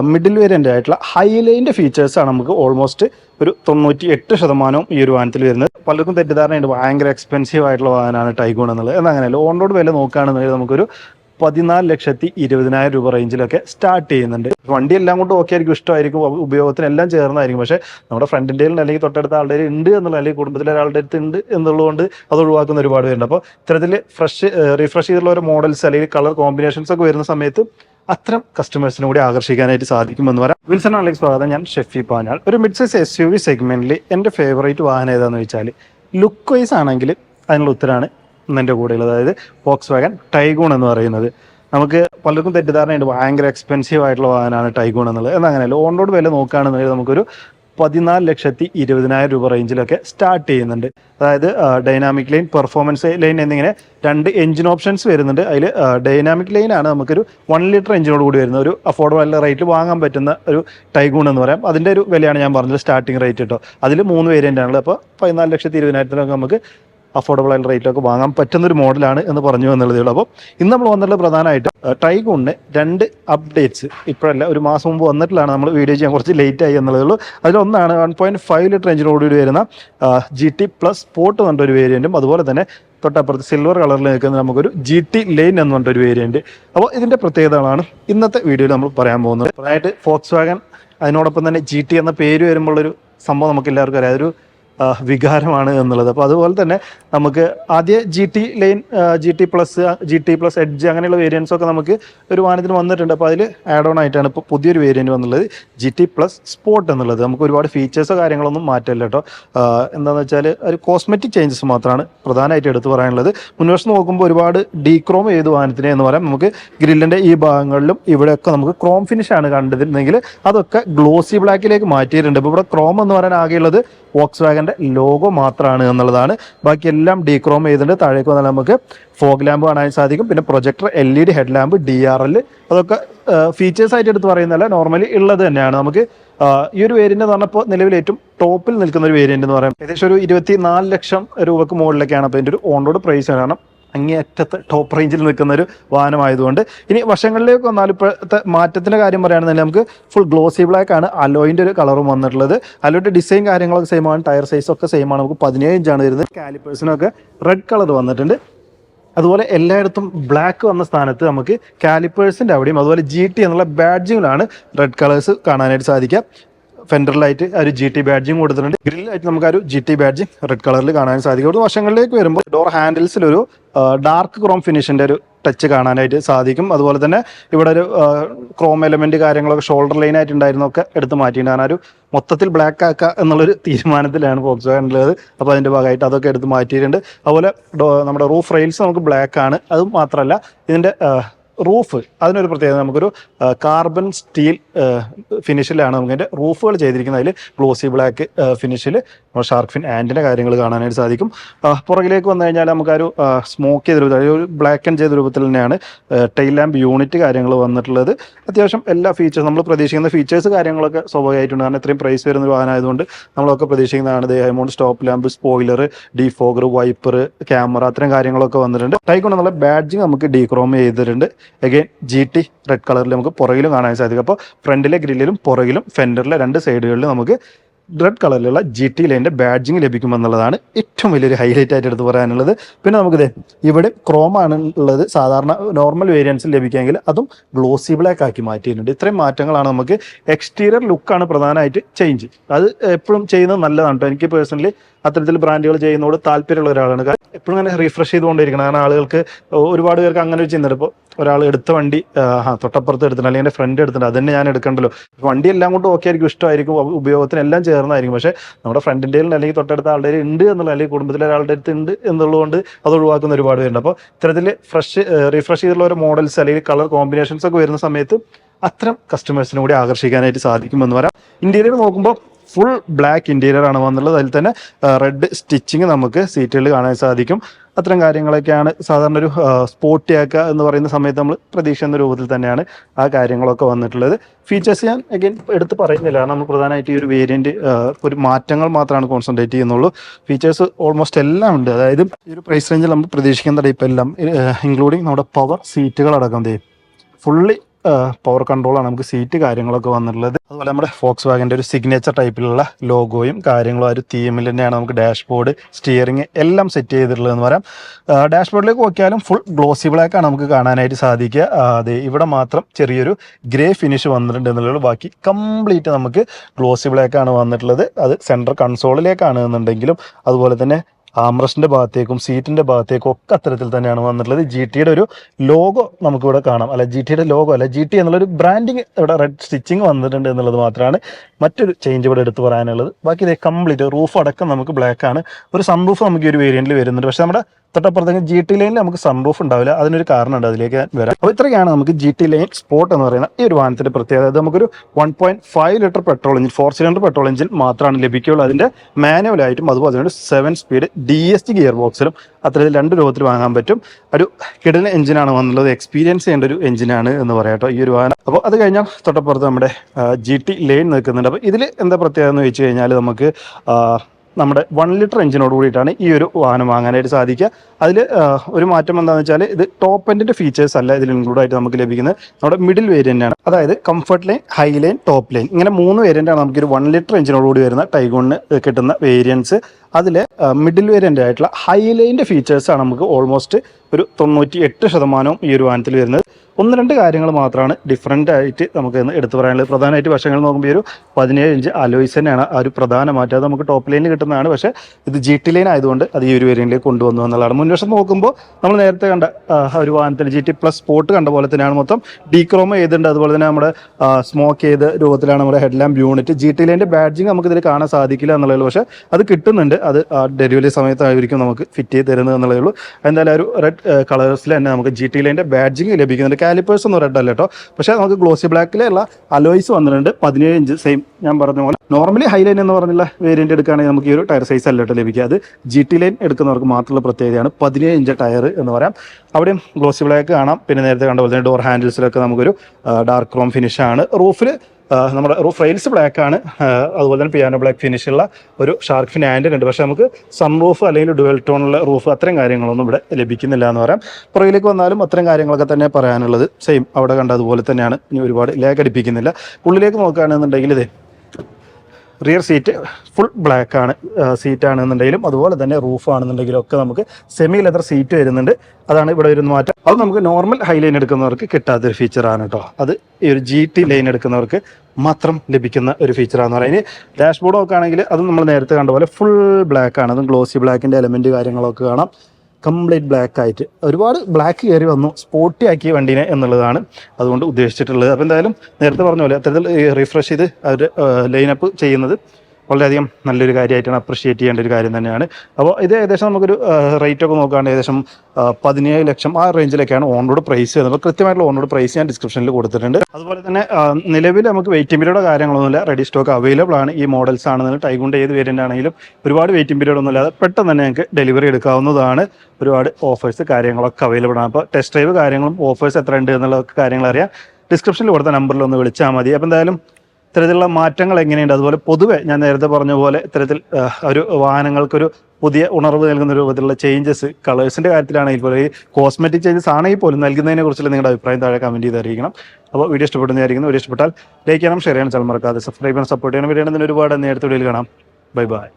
Middle variant ആയിട്ടുള്ള ഹൈലൈന്റെ ഫീച്ചേഴ്സാണ് നമുക്ക് almost ഒരു തൊണ്ണൂറ്റി എട്ട് ശതമാനവും ഈ ഒരു വാഹനത്തിൽ വരുന്നത്. പലർക്കും തെറ്റിദ്ധാരണയുണ്ട്. ഭയങ്കര എക്സ്പെൻസീവ് ആയിട്ടുള്ള വാഹനമാണ് ടൈഗോൺ എന്നുള്ളത്. എന്നാൽ അങ്ങനെയല്ല ഓൺ റോഡ് വില നോക്കുകയാണെന്നുണ്ടെങ്കിൽ നമുക്കൊരു പതിനാല് ലക്ഷത്തി ഇരുപതിനായിരം രൂപ റേഞ്ചിലൊക്കെ സ്റ്റാർട്ട് ചെയ്യുന്നുണ്ട്. വണ്ടി എല്ലാം കൊണ്ട് ഓക്കെ ആയിരിക്കും ഇഷ്ടമായിരിക്കും ഉപ- ഉപയോഗത്തിന് എല്ലാം ചേർന്നായിരിക്കും. പക്ഷേ നമ്മുടെ ഫ്രണ്ടിന്റെ അല്ലെങ്കിൽ തൊട്ടടുത്ത ആളുടെ ഉണ്ട് എന്നുള്ള അല്ലെങ്കിൽ കുടുംബത്തിലെ ഒരാളുടെ അടുത്ത് ഉണ്ട് എന്നുള്ളതുകൊണ്ട് അത് ഒഴിവാക്കുന്ന ഒരുപാട് പേരുണ്ട്. അപ്പോൾ ഇത്തരത്തിൽ ഫ്രഷ് റിഫ്രഷ് ചെയ്തിട്ടുള്ള ഓരോ മോഡൽസ് അല്ലെങ്കിൽ കളർ കോമ്പിനേഷൻസ് ഒക്കെ വരുന്ന സമയത്ത് അത്തരം കസ്റ്റമേഴ്സിനെ കൂടി ആകർഷിക്കാനായിട്ട് സാധിക്കുമെന്ന് പറയാം. വിൽസൺ അലക്സ് സ്വാഗതം. ഞാൻ ഷെഫി പാനാൽ ഒരു mid size S U V സെഗ്മെന്റിൽ എന്റെ ഫേവറേറ്റ് വാഹനം ഏതാന്ന് വെച്ചാൽ ലുക്ക് വൈസ് ആണെങ്കിൽ അതിനുള്ള ഉത്തരമാണ് കൂടെ കൂടെയുള്ളത്. അതായത് ഫോക്സ് വാഗൻ ടൈഗൂൺ എന്ന് പറയുന്നത്. നമുക്ക് പലർക്കും തെറ്റിദ്ധാരണയുണ്ട്. ഭയങ്കര എക്സ്പെൻസീവ് ആയിട്ടുള്ള വാഹനമാണ് ടൈഗൂൺ എന്നുള്ളത്. എന്നാൽ അങ്ങനെയല്ല. ഓൺ റോഡ് വില നോക്കുകയാണെന്നുണ്ടെങ്കിൽ നമുക്കൊരു പതിനാല് ലക്ഷത്തി ഇരുപതിനായിരം രൂപ റേഞ്ചിലൊക്കെ സ്റ്റാർട്ട് ചെയ്യുന്നുണ്ട്. അതായത് ഡൈനാമിക് ലൈൻ പെർഫോമൻസ് ലൈൻ എന്നിങ്ങനെ രണ്ട് എഞ്ചിൻ ഓപ്ഷൻസ് വരുന്നുണ്ട്. അതിൽ ഡൈനാമിക് ലൈനാണ് നമുക്കൊരു വൺ ലിറ്റർ എഞ്ചിനോട് കൂടി വരുന്ന ഒരു അഫോർഡബിൾ റേറ്റിൽ വാങ്ങാൻ പറ്റുന്ന ഒരു ടൈഗൂൺ എന്ന് പറയാം. അതിന്റെ ഒരു വിലയാണ് ഞാൻ പറഞ്ഞത് സ്റ്റാർട്ടിംഗ് റേറ്റ് കേട്ടോ അതിൽ മൂന്ന് വേരിയന്റ് ആണല്ലോ അപ്പോൾ പതിനാല് ലക്ഷത്തി ഇരുപതിനായിരത്തിനൊക്കെ നമുക്ക് അഫോർഡബിൾ ആയിട്ടുള്ള റേറ്റിലൊക്കെ വാങ്ങാൻ പറ്റുന്ന ഒരു മോഡലാണ് എന്ന് പറഞ്ഞു എന്നുള്ളതേ ഉള്ളൂ. അപ്പോൾ ഇന്ന് നമ്മൾ വന്നിട്ടുള്ള പ്രധാനമായിട്ട് ടൈഗോണിന് രണ്ട് അപ്ഡേറ്റ്സ് ഇപ്പോഴല്ല ഒരു മാസം മുമ്പ് വന്നിട്ടുള്ളതാണ് നമ്മൾ വീഡിയോ ചെയ്യാൻ കുറച്ച് ലേറ്റ് ആയി എന്നുള്ളതേ ഉള്ളൂ. അതിലൊന്നാണ് വൺ പോയിന്റ് ഫൈവ് ലിറ്റർ എഞ്ചിനോടുകൂടി വരുന്ന ജി ടി പ്ലസ് പോർട്ട് എന്ന് പറഞ്ഞൊരു വേരിയന്റും അതുപോലെ തന്നെ തൊട്ടപ്പുറത്ത് സിൽവർ കളറിൽ നിൽക്കുന്ന നമുക്കൊരു ജി ടി ലൈൻ എന്ന് പറഞ്ഞൊരു വേരിയന്റ് അപ്പോൾ ഇതിന്റെ പ്രത്യേകതകളാണ് ഇന്നത്തെ വീഡിയോയിൽ നമ്മൾ പറയാൻ പോകുന്നത്. പ്രധാനമായിട്ട് ഫോക്സ് വാഗൻ അതിനോടൊപ്പം തന്നെ ജി ടി എന്ന പേര് വരുമ്പോഴൊരു സംഭവം നമുക്ക് എല്ലാവർക്കും അറിയാം. അതൊരു വികാരമാണ് എന്നുള്ളത്. അപ്പോൾ അതുപോലെ തന്നെ നമുക്ക് ആദ്യ G T line G T plus G T plus edge അങ്ങനെയുള്ള വേരിയൻസ് ഒക്കെ നമുക്ക് ഒരു വാഹനത്തിന് വന്നിട്ടുണ്ട്. അപ്പോൾ അതിൽ ആഡ് ഓൺ ആയിട്ടാണ് ഇപ്പോൾ പുതിയൊരു വേരിയന്റ് വന്നുള്ളത് ജി ടി പ്ലസ് സ്പോർട്ട് എന്നുള്ളത്. നമുക്ക് ഒരുപാട് ഫീച്ചേഴ്സോ കാര്യങ്ങളൊന്നും മാറ്റമില്ല കേട്ടോ. എന്താണെന്ന് വെച്ചാൽ ഒരു കോസ്മെറ്റിക് ചേഞ്ചസ് മാത്രമാണ് പ്രധാനമായിട്ട് എടുത്തു പറയാനുള്ളത്. മുൻവശം നോക്കുമ്പോൾ ഒരുപാട് ഡീക്രോം ചെയ്ത് വാഹനത്തിന് എന്ന് പറയാം. നമുക്ക് ഗ്രില്ലിന്റെ ഈ ഭാഗങ്ങളിലും ഇവിടെയൊക്കെ നമുക്ക് ക്രോം ഫിനിഷ് ആണ് കണ്ടിരുന്നെങ്കിൽ അതൊക്കെ ഗ്ലോസി ബ്ലാക്കിലേക്ക് മാറ്റിയിട്ടുണ്ട്. ഇപ്പോൾ ഇവിടെ ക്രോം എന്ന് പറയാൻ ആകെയുള്ളത് വോക്സ് വാഗന്റെ ലോഗോ മാത്രമാണ് എന്നുള്ളതാണ്. ബാക്കി എല്ലാം ഡീക്രോം ചെയ്തിട്ട് താഴേക്ക് വന്നാൽ നമുക്ക് ഫോഗ് ലാമ്പ് കാണാൻ സാധിക്കും. പിന്നെ projector L E D head lamp D R L അതൊക്കെ ഫീച്ചേഴ്സ് ആയിട്ട് എടുത്ത് പറയുന്നതല്ല നോർമലി ഉള്ളത് തന്നെയാണ്. നമുക്ക് ഈ ഒരു വേരിയന്റ് എന്ന് പറഞ്ഞപ്പോൾ നിലവിൽ ഏറ്റവും ടോപ്പിൽ നിൽക്കുന്ന ഒരു വേരിയന്റ് എന്ന് പറയാം. ഏകദേശം ഒരു ഇരുപത്തി നാല് ലക്ഷം രൂപക്ക് മുകളിലൊക്കെയാണ്. അപ്പോൾ ഇതിന്റെ ഒരു ഓൺ റോഡ് പ്രൈസ് കാരണം അങ്ങേയറ്റത്തെ ടോപ്പ് റേഞ്ചിൽ നിൽക്കുന്ന ഒരു വാഹനമായതുകൊണ്ട് ഇനി വശങ്ങളിലേക്ക് വന്നാൽ ഇപ്പോഴത്തെ മാറ്റത്തിന്റെ കാര്യം പറയുകയാണെന്നുണ്ടെങ്കിൽ നമുക്ക് ഫുൾ ഗ്ലോസി ബ്ലാക്ക് ആണ്. അലോയിന്റെ ഒരു കളറും വന്നിട്ടുള്ളത്. അലോയുടെ ഡിസൈൻ കാര്യങ്ങളൊക്കെ സെയിം ആണ്. ടയർ സൈസൊക്കെ സെയിം ആണ്. നമുക്ക് പതിനേഴ് ഇഞ്ചാണ് വരുന്നത്. കാലിപ്പേഴ്സിനൊക്കെ റെഡ് കളർ വന്നിട്ടുണ്ട്. അതുപോലെ എല്ലായിടത്തും ബ്ലാക്ക് വന്ന സ്ഥാനത്ത് നമുക്ക് കാലിപ്പേഴ്സിന്റെ അവിടെയും അതുപോലെ ജി ടി എന്നുള്ള ബാഡ്ജിങ്ങിലാണ് റെഡ് കളേഴ്സ് കാണാനായിട്ട് സാധിക്കുക. ഫെൻഡറിലായിട്ട് ആ ഒരു ജി ടി ബാഡ്ജിങ് കൊടുത്തിട്ടുണ്ട്. ഗ്രില്ലായിട്ട് നമുക്ക് ആ ഒരു ജി ടി ബാഡ്ജിങ് റെഡ് കളറിൽ കാണാൻ സാധിക്കും. ഒരു വശങ്ങളിലേക്ക് വരുമ്പോൾ ഡോർ ഹാൻഡിൽസിൽ ഒരു ഡാർക്ക് ക്രോം ഫിനിഷിന്റെ ഒരു ടച്ച് കാണാനായിട്ട് സാധിക്കും. അതുപോലെ തന്നെ ഇവിടെ ഒരു ക്രോം എലമെന്റ് കാര്യങ്ങളൊക്കെ ഷോൾഡർ ലൈൻ ആയിട്ട് ഉണ്ടായിരുന്നൊക്കെ എടുത്ത് ആ ഒരു മൊത്തത്തിൽ ബ്ലാക്ക് ആക്കുക എന്നുള്ളൊരു തീരുമാനത്തിലാണ് ഫോക്സ് വാഗനുള്ളത് അപ്പോൾ അതിന്റെ ഭാഗമായിട്ട് അതൊക്കെ എടുത്ത് മാറ്റിയിട്ടുണ്ട്. അതുപോലെ നമ്മുടെ റൂഫ് റെയിൽസ് നമുക്ക് ബ്ലാക്ക് ആണ്. അത് മാത്രമല്ല ഇതിന്റെ റൂഫ് അതിനൊരു പ്രത്യേകത നമുക്കൊരു കാർബൺ സ്റ്റീൽ ഫിനിഷിലാണ് നമുക്ക് അതിന്റെ റൂഫുകൾ ചെയ്തിരിക്കുന്നത്. അതിൽ ഗ്ലോസി ബ്ലാക്ക് ഫിനിഷിൽ ഷാർക്ക് ഫിൻ ആൻഡിന്റെ കാര്യങ്ങൾ കാണാനായിട്ട് സാധിക്കും. പുറകിലേക്ക് വന്നു കഴിഞ്ഞാൽ നമുക്കൊരു സ്മോക്ക് ചെയ്ത രൂപത്തിൽ ഒരു ബ്ലാക്ക് ആൻഡ് ചെയ്ത രൂപത്തിൽ തന്നെയാണ് ടൈൽ ലാമ്പ് യൂണിറ്റ് കാര്യങ്ങൾ വന്നിട്ടുള്ളത്. അത്യാവശ്യം എല്ലാ ഫീച്ചേഴ്സ് നമ്മൾ പ്രതീക്ഷിക്കുന്ന ഫീച്ചേഴ്സ് കാര്യങ്ങളൊക്കെ സ്വാഭാവികമായിട്ടുണ്ട്. കാരണം ഇത്രയും പ്രൈസ് വരുന്ന ഒരു വാഹനമായതുകൊണ്ട് നമ്മളൊക്കെ പ്രതീക്ഷിക്കുന്നതാണ് ഇത് amount stop lamp spoiler defogger wiper camera അത്തരം കാര്യങ്ങളൊക്കെ വന്നിട്ടുണ്ട്. ടൈക്കൊണ്ട് നല്ല ബാഡ്ജിങ് നമുക്ക് ഡീക്രോം ചെയ്തിട്ടുണ്ട്. അഗൈൻ ജി ടി റെഡ് കളറിൽ നമുക്ക് പുറകിലും കാണാൻ സാധിക്കും. അപ്പോൾ ഫ്രണ്ടിലെ ഗ്രില്ലിലും പുറകിലും ഫെൻഡറിലെ രണ്ട് സൈഡുകളിലും നമുക്ക് റെഡ് കളറിലുള്ള ജി ടി ലൈന്റെ ബാഡ്ജിങ് ലഭിക്കുമെന്നുള്ളതാണ് ഏറ്റവും വലിയൊരു ഹൈലൈറ്റ് ആയിട്ട് എടുത്ത് പറയാനുള്ളത്. പിന്നെ നമുക്കിത് ഇവിടെ ക്രോം ആണ് ഉള്ളത്. സാധാരണ നോർമൽ വേരിയൻസിൽ ലഭിക്കുമെങ്കിൽ അതും ഗ്ലോസി ബ്ലാക്ക് ആക്കി മാറ്റിയിട്ടുണ്ട്. ഇത്രയും മാറ്റങ്ങളാണ് നമുക്ക് എക്സ്റ്റീരിയർ ലുക്കാണ് പ്രധാനമായിട്ട് ചേഞ്ച് അത് എപ്പോഴും ചെയ്യുന്നത് നല്ലതാണ് കേട്ടോ എനിക്ക് പേഴ്സണലി അത്തരത്തിൽ ബ്രാൻഡുകൾ ചെയ്യുന്നതോട് താല്പര്യമുള്ള ഒരാളാണ്. കാരണം എപ്പോഴും അങ്ങനെ റീഫ്രഷ് ചെയ്തുകൊണ്ടിരിക്കണം. കാരണം ആളുകൾക്ക് ഒരുപാട് പേർക്ക് അങ്ങനെ ഒരു ചിന്ത ഇപ്പോൾ ഒരാൾ എടുത്ത വണ്ടി തൊട്ടപ്പുറത്ത് എടുത്തിട്ടുണ്ട്. അല്ലെങ്കിൽ എന്റെ ഫ്രണ്ട് എടുത്തിട്ടുണ്ട്. അതന്നെ ഞാൻ എടുക്കണ്ടല്ലോ. വണ്ടി എല്ലാം കൊണ്ടും ഓക്കെ ആയിരിക്കും. ഇഷ്ടമായിരിക്കും. ഉപയോഗത്തിന് എല്ലാം ചേർന്നായിരിക്കും. പക്ഷേ നമ്മുടെ ഫ്രണ്ടിന്റെ അല്ലെങ്കിൽ തൊട്ടടുത്ത ആളുടെ ഉണ്ട് എന്നുള്ള അല്ലെങ്കിൽ കുടുംബത്തിലെ ഒരാളുടെ അടുത്ത് ഉണ്ട് എന്നുള്ളതുകൊണ്ട് അത് ഒഴിവാക്കുന്ന ഒരുപാട് പേരുണ്ട്. അപ്പോൾ ഇത്തരത്തിൽ ഫ്രഷ് റീഫ്രഷ് ചെയ്തിട്ടുള്ള ഓരോ മോഡൽസ് അല്ലെങ്കിൽ കളർ കോമ്പിനേഷൻസ് ഒക്കെ വരുന്ന സമയത്ത് അത്തരം കസ്റ്റമേഴ്സിനെ കൂടി ആകർഷിക്കാനായിട്ട് സാധിക്കുമെന്ന് പറയാം. ഇന്റീരിയർ നോക്കുമ്പോൾ ഫുൾ ബ്ലാക്ക് ഇന്റീരിയർ ആണ് വന്നുള്ളത് അതിൽ തന്നെ റെഡ് സ്റ്റിച്ചിങ് നമുക്ക് സീറ്റുകളിൽ കാണാൻ സാധിക്കും. അത്തരം കാര്യങ്ങളൊക്കെയാണ് സാധാരണ ഒരു സ്പോർട്ടി ആക്കുക എന്ന് പറയുന്ന സമയത്ത് നമ്മൾ എന്ന രൂപത്തിൽ തന്നെയാണ് ആ കാര്യങ്ങളൊക്കെ വന്നിട്ടുള്ളത്. ഫീച്ചേഴ്സ് ഞാൻ അഗൈൻ എടുത്ത് പറയുന്നില്ല. കാരണം നമ്മൾ പ്രധാനമായിട്ട് ഈ ഒരു വേരിയന്റ് ഒരു മാറ്റങ്ങൾ മാത്രമാണ് കോൺസെൻട്രേറ്റ് ചെയ്യുന്നുള്ളൂ. ഫീച്ചേഴ്സ് ഓൾമോസ്റ്റ് എല്ലാം ഉണ്ട്. അതായത് ഈ ഒരു പ്രൈസ് റേഞ്ചിൽ നമ്മൾ പ്രതീക്ഷിക്കുന്ന ടൈപ്പ് എല്ലാം ഇൻക്ലൂഡിങ് നമ്മുടെ പവർ സീറ്റുകൾ അടക്കം ദേ ഫുള്ളി പവർ കൺട്രോളാണ് നമുക്ക് സീറ്റ് കാര്യങ്ങളൊക്കെ വന്നിട്ടുള്ളത്. അതുപോലെ നമ്മുടെ ഫോക്സ് വാഗന്റെ ഒരു സിഗ്നേച്ചർ ടൈപ്പിലുള്ള ലോഗോയും കാര്യങ്ങളും ആ ഒരു തീമിൽ തന്നെയാണ് നമുക്ക് ഡാഷ്ബോർഡ് സ്റ്റിയറിംഗ് എല്ലാം സെറ്റ് ചെയ്തിട്ടുള്ളത് എന്ന് പറയാം. ഡാഷ്ബോർഡിലേക്ക് നോക്കിയാലും ഫുൾ ഗ്ലോസി നമുക്ക് കാണാനായിട്ട് സാധിക്കുക. അതെ ഇവിടെ മാത്രം ചെറിയൊരു ഗ്രേ ഫിനിഷ് വന്നിട്ടുണ്ട് എന്നുള്ളത് ബാക്കി കംപ്ലീറ്റ് നമുക്ക് ഗ്ലോസി വന്നിട്ടുള്ളത്. അത് സെൻട്രൽ കൺസോളിലേക്കാണ് എന്നുണ്ടെങ്കിലും അതുപോലെ തന്നെ ആംറസ്റ്റിന്റെ ഭാഗത്തേക്കും സീറ്റിന്റെ ഭാഗത്തേക്കും ഒക്കെ അത്തരത്തിൽ തന്നെയാണ് വന്നിട്ടുള്ളത്. ജി ടിയുടെ ഒരു ലോഗോ നമുക്കിവിടെ കാണാം. അല്ല ജി ടിയുടെ ലോഗോ അല്ല ജി ടി എന്നുള്ളൊരു ബ്രാൻഡിങ് ഇവിടെ റെഡ് സ്റ്റിച്ചിങ് വന്നിട്ടുണ്ട് എന്നുള്ളത് മാത്രമാണ് മറ്റൊരു ചേഞ്ച് ഇവിടെ എടുത്തു പറയാനുള്ളത്. ബാക്കി ഇതേ കംപ്ലീറ്റ് റൂഫ് അടക്കം നമുക്ക് ബ്ലാക്ക് ആണ്. ഒരു സൺ റൂഫ് നമുക്ക് ഈ ഒരു വേരിയന്റിൽ വരുന്നുണ്ട്. പക്ഷെ നമ്മുടെ തൊട്ടപ്പുറത്തേക്ക് ജി ടി ലൈനിൽ നമുക്ക് സൺറൂഫ് ഉണ്ടാവില്ല. അതിനൊരു കാരണമുണ്ട് അതിലേക്ക് വരാം അപ്പോൾ ഇത്രയാണ് നമുക്ക് ജി ടി ലൈൻ സ്പോട്ട് എന്ന് പറയുന്ന ഈ ഒരു വാഹനത്തിന്റെ പ്രത്യേകത. അതായത് നമുക്കൊരു one point five litre petrol engine four cylinder petrol engine മാത്രമാണ് ലഭിക്കുകയുള്ളൂ. അതിന്റെ മാനുവലായിട്ടും അതുപോലെ തന്നെ ഒരു seven speed D S T gear ബോക്സിലും അത്തരത്തിൽ രണ്ട് രൂപത്തിൽ വാങ്ങാൻ പറ്റും. ഒരു കിടന എഞ്ചിനാണ് വന്നുള്ളത്. എക്സ്പീരിയൻസ് ചെയ്യേണ്ട ഒരു എഞ്ചിനാണ് എന്ന് പറയാട്ടോ ഈ ഒരു വാഹനം. അപ്പോൾ അത് കഴിഞ്ഞാൽ തൊട്ടപ്പുറത്ത് നമ്മുടെ ജി ടി ലൈൻ നിൽക്കുന്നുണ്ട്. അപ്പോൾ ഇതിൽ എന്താ പ്രത്യേകത എന്ന് വെച്ച് കഴിഞ്ഞാൽ നമുക്ക് നമ്മുടെ വൺ ലിറ്റർ എഞ്ചിനോട് കൂടിയിട്ടാണ് ഈ ഒരു വാഹനം വാങ്ങാനായിട്ട് സാധിക്കുക. അതിൽ ഒരു മാറ്റം എന്താണെന്ന് വെച്ചാൽ ഇത് ടോപ്പ് എൻഡിന്റെ ഫീച്ചേഴ്സ് അല്ല ഇതിൽ ഇൻക്ലൂഡ് ആയിട്ട് നമുക്ക് ലഭിക്കുന്നത്. നമ്മുടെ മിഡിൽ വേരിയന്റ് ആണ്. അതായത് comfort line high line top line ഇങ്ങനെ മൂന്ന് വേരിയന്റാണ് ആണ് നമുക്ക് ഒരു വൺ ലിറ്റർ എഞ്ചിനോട് കൂടി വരുന്ന ടൈഗോണിന് കിട്ടുന്ന വേരിയൻസ് അതിൽ മിഡിൽ വേരിയന്റ് ആയിട്ടുള്ള ഹൈ ലൈന്റെ ഫീച്ചേഴ്സാണ് നമുക്ക് ഓൾമോസ്റ്റ് ഒരു തൊണ്ണൂറ്റി എട്ട് ശതമാനവും ഈ ഒരു വാഹനത്തിൽ വരുന്നത്. ഒന്ന് രണ്ട് കാര്യങ്ങൾ മാത്രമാണ് ഡിഫറന്റ് ആയിട്ട് നമുക്ക് എടുത്തു പറയാനുള്ളത്. പ്രധാനമായിട്ട് വശങ്ങൾ നോക്കുമ്പോൾ ഒരു പതിനേഴ് ഇഞ്ച് അലോയ്സ് തന്നെയാണ് ആ ഒരു പ്രധാന മാറ്റം. അത് നമുക്ക് ടോപ്പ് ലൈനിൽ കിട്ടുന്നതാണ്. പക്ഷേ ഇത് ജി ടി ലൈൻ ആയതുകൊണ്ട് അത് ഈ ഒരു വേരിയന്റിലേക്ക് കൊണ്ടുവന്നു എന്നുള്ളതാണ്. മുൻവശം നോക്കുമ്പോൾ നമ്മൾ നേരത്തെ കണ്ട ഒരു വാഹനത്തിൽ ജി ടി പ്ലസ് സ്പോർട്ട് കണ്ട പോലെ തന്നെയാണ് മൊത്തം ഡീക്രോമ ചെയ്തിട്ടുണ്ട്. അതുപോലെ തന്നെ നമ്മുടെ സ്മോക്ക് ചെയ്ത രൂപത്തിലാണ് നമ്മുടെ head lamp unit G T ലൈന്റെ badging നമുക്ക് ഇതിൽ കാണാൻ സാധിക്കില്ല എന്നുള്ളത് പക്ഷേ അത് കിട്ടുന്നുണ്ട്. അത് ഡെലിവറി സമയത്തായിരിക്കും നമുക്ക് ഫിറ്റ് ചെയ്ത് തരുന്നത് എന്നുള്ളതേ ഉള്ളൂ. എന്തായാലും ഒരു റെഡ് കളേഴ്സിൽ തന്നെ നമുക്ക് ജി ടി ലൈന്റെ ബാഡ്ജിങ് ലഭിക്കുന്നുണ്ട്. കാലിപ്പേഴ്സ് ഒന്നും റെഡ് അല്ല കേട്ടോ പക്ഷേ നമുക്ക് ഗ്ലോസി ബ്ലാക്കിലുള്ള അലോയ്സ് വന്നിട്ടുണ്ട്. പതിനേഴ് ഇഞ്ച് സെയിം ഞാൻ പറഞ്ഞ പോലെ. നോർമലി ഹൈ ലൈൻ എന്ന് പറഞ്ഞുള്ള വേരിയന്റ് എടുക്കുകയാണെങ്കിൽ നമുക്ക് ഈ ഒരു ടയർ സൈസ് അല്ല കേട്ടോ ലഭിക്കുക. അത് ജി ടി ലൈൻ എടുക്കുന്നവർക്ക് മാത്രമുള്ള പ്രത്യേകതയാണ്. പതിനേഴ് ഇഞ്ച് ടയർ എന്ന് പറയാം. അവിടെയും ഗ്ലോസി ബ്ലാക്ക് കാണാം. പിന്നെ നേരത്തെ കണ്ട പോലെ തന്നെ ഡോർ ഹാൻഡിൽസിലൊക്കെ നമുക്കൊരു ഡാർക്ക് ക്രോം ഫിനിഷാണ് റൂഫിൽ നമ്മുടെ റൂഫ് റെയിൽസ് ബ്ലാക്ക് ആണ്. അതുപോലെ തന്നെ പിയാനോ ബ്ലാക്ക് ഫിനിഷ് ഉള്ള ഒരു ഷാർക്ക് ഫിൻ ആൻഡ് ഉണ്ട്. പക്ഷേ നമുക്ക് സൺ റൂഫ് അല്ലെങ്കിൽ ഡുവൽ ടോണുള്ള റൂഫ് അത്രയും കാര്യങ്ങളൊന്നും ഇവിടെ ലഭിക്കുന്നില്ല എന്ന് പറയാം. പുറയിലേക്ക് വന്നാലും അത്രയും കാര്യങ്ങളൊക്കെ തന്നെ പറയാനുള്ളത് സെയിം അവിടെ കണ്ട അതുപോലെ തന്നെയാണ്. ഇനി ഒരുപാട് ലേഖ അടിപ്പിക്കുന്നില്ല. ഉള്ളിലേക്ക് നോക്കുകയാണെന്നുണ്ടെങ്കിൽ ഇതേ. റിയർ സീറ്റ് ഫുൾ ബ്ലാക്ക് ആണ് സീറ്റ് ആണെന്നുണ്ടെങ്കിലും അതുപോലെ തന്നെ റൂഫ് ആണെന്നുണ്ടെങ്കിലും ഒക്കെ നമുക്ക് സെമി ലെതർ സീറ്റ് വരുന്നുണ്ട്. അതാണ് ഇവിടെ വരുന്ന മാറ്റം. അത് നമുക്ക് നോർമൽ ഹൈ ലൈൻ എടുക്കുന്നവർക്ക് കിട്ടാത്തൊരു ഫീച്ചറാണ് കേട്ടോ അത് ഈ ഒരു ജി ടി ലൈൻ എടുക്കുന്നവർക്ക് മാത്രം ലഭിക്കുന്ന ഒരു ഫീച്ചറാന്ന് പറയുന്നത് ഇനി ഡാഷ്ബോർഡ് ആണെങ്കിൽ അത് നമ്മൾ നേരത്തെ കണ്ട പോലെ ഫുൾ ബ്ലാക്ക് ആണ്. അതും ഗ്ലോസി ബ്ലാക്കിന്റെ എലമെന്റ് കാര്യങ്ങളൊക്കെ കാണാം. കംപ്ലീറ്റ് ബ്ലാക്ക് ആയിട്ട്. ഒരുപാട് ബ്ലാക്ക് കയറി വന്നു സ്പോട്ടി ആക്കിയ വണ്ടീനെ എന്നുള്ളതാണ് അതുകൊണ്ട് ഉദ്ദേശിച്ചിട്ടുള്ളത്. അപ്പോൾ എന്തായാലും നേരത്തെ പറഞ്ഞ പോലെ അത്തരത്തിൽ റിഫ്രഷ് ചെയ്ത് അവർ ലൈനപ്പ് ചെയ്യുന്നത് വളരെയധികം നല്ലൊരു കാര്യമായിട്ടാണ് അപ്രിഷിയേറ്റ് ചെയ്യേണ്ട ഒരു കാര്യം തന്നെയാണ്. അപ്പോൾ ഇത് ഏകദേശം നമുക്കൊരു റേറ്റ് ഒക്കെ നോക്കുകയാണെങ്കിൽ ഏകദേശം പതിനേഴ് ലക്ഷം ആ റേഞ്ചിലൊക്കെയാണ് ഓൺറോഡ് പ്രൈസ് വരുന്നത്. അപ്പോൾ കൃത്യമായിട്ടുള്ള ഓൺറോഡ് പ്രൈസ് ഞാൻ ഡിസ്ക്രിപ്ഷനിൽ കൊടുത്തിട്ടുണ്ട്. അതുപോലെ തന്നെ നിലവിൽ നമുക്ക് വെയിറ്റിംഗ് പീരീഡോ കാര്യങ്ങളൊന്നുമില്ല. റെഡി സ്റ്റോക്ക് അവൈലബിൾ ആണ്. ഈ മോഡൽസ് ആണെന്നുണ്ടെങ്കിൽ ടൈഗുണ്ട് ഏത് വേരിയന്റ് ആണെങ്കിലും ഒരുപാട് വെയിറ്റിംഗ് പീരീഡ് ഒന്നും ഇല്ലാതെ പെട്ടെന്ന് തന്നെ ഞങ്ങൾക്ക് ഡെലിവറി എടുക്കാവുന്നതാണ്. ഒരുപാട് ഓഫേഴ്സ് കാര്യങ്ങളൊക്കെ അവൈലബിൾ ആണ്. അപ്പോൾ ടെസ്റ്റ് ഡ്രൈവ് കാര്യങ്ങളും ഓഫേഴ്സ് എത്ര ഉണ്ട് എന്നുള്ള കാര്യങ്ങൾ അറിയാം ഡിസ്ക്രിപ്ഷനിൽ കൊടുത്ത നമ്പറിൽ ഒന്ന് വിളിച്ചാൽ മതി. അപ്പോൾ എന്തായാലും ഇത്തരത്തിലുള്ള മാറ്റങ്ങൾ എങ്ങനെയുണ്ട്? അതുപോലെ പൊതുവെ ഞാൻ നേരത്തെ പറഞ്ഞ പോലെ ഇത്തരത്തിൽ ഒരു വാഹനങ്ങൾക്കൊരു പുതിയ ഉണർവ് നൽകുന്ന രൂപത്തിലുള്ള ചേഞ്ചസ് കളേഴ്സിന്റെ കാര്യത്തിലാണെങ്കിൽ പോലും ഈ കോസ്മെറ്റിക് ചേഞ്ചസ് ആണെങ്കിൽ പോലും നൽകുന്നതിനെ കുറിച്ചുള്ള നിങ്ങളുടെ അഭിപ്രായം താഴെ കമന്റ് ചെയ്ത് അറിയിക്കണം അപ്പോൾ വീഡിയോ ഇഷ്ടപ്പെടുന്നതായിരിക്കുന്നു വീഡിയോ ഇഷ്ടപ്പെട്ടാൽ ലൈക്ക് ചെയ്യണം ഷെയർ ചെയ്യണം ചാനൽ മറക്കാതെ സബ്സ്ക്രൈബ് ചെയ്യണം സപ്പോർട്ട് ചെയ്യണം. വീഡിയോ ഒരുപാട് നേരത്തെ വീഡിയോയിൽ കാണാം. Bye bye